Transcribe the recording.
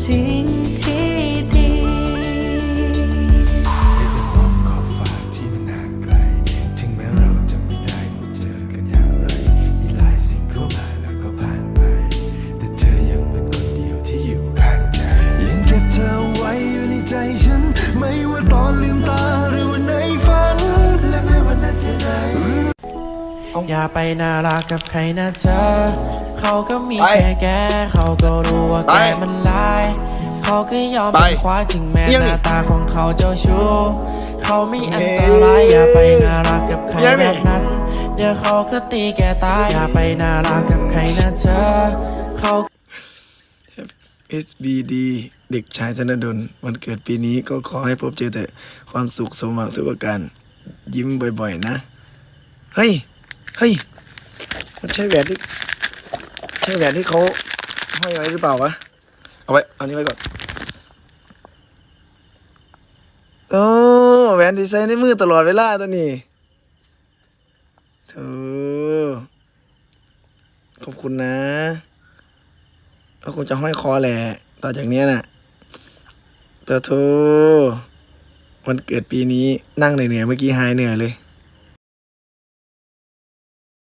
สิ่งที่ดีเป็นความขอบฟ้าที่มันห่างไกล ถึงแม้เราจะไม่ได้พบเจอกันอย่างไร มีหลายสิ่งเข้ามาแล้วก็ผ่านไป แต่เธอยังเป็นคนเดียวที่อยู่ข้างใจ ยังเก็บเธอไว้อยู่ในใจฉัน ไม่ว่าตอนลืมตาหรือวันในฝัน และแม้วันนั้นยังไงอย่าไปน่ารักกับใครนะเธอ เขาก็มีแค่แก เขาก็รู้ว่าแกมันล เขาก็ยอมไปเป็นควายถึงแม้เอียงหนี่น้าตาของเขาเจ้าชู้เขาไม่อันตรายอย่าไปน่ารักกับใครเอียงแบนี่บนั้น เดี๋ยวเขาก็ตีแกตายอย่าไปน่ารักกับใครนะเธอเขา SBD เด็กชายธนดลวันเกิดปีนี้ก็ขอให้พบเจอแต่ความสุขสมหวังทุกประการ ยิ้มบ่อยๆนะ เฮ้ย เฮ้ย มันใช่แหวนที่ ใช่แหวนที่เขาห้อยไว้หรือเปล่าวะ เอาไว้ เอานี้ไว้ก่อน โอ้แหวนที่ใส่ในมือตลอดเวลาตัวนี้เธอขอบคุณนะก็คงจะห้อยคอแหละต่อจากนี้น่ะเตอโทวันเกิดปีนี้นั่งเหนื่อยๆเมื่อกี้หายเหนื่อยเลย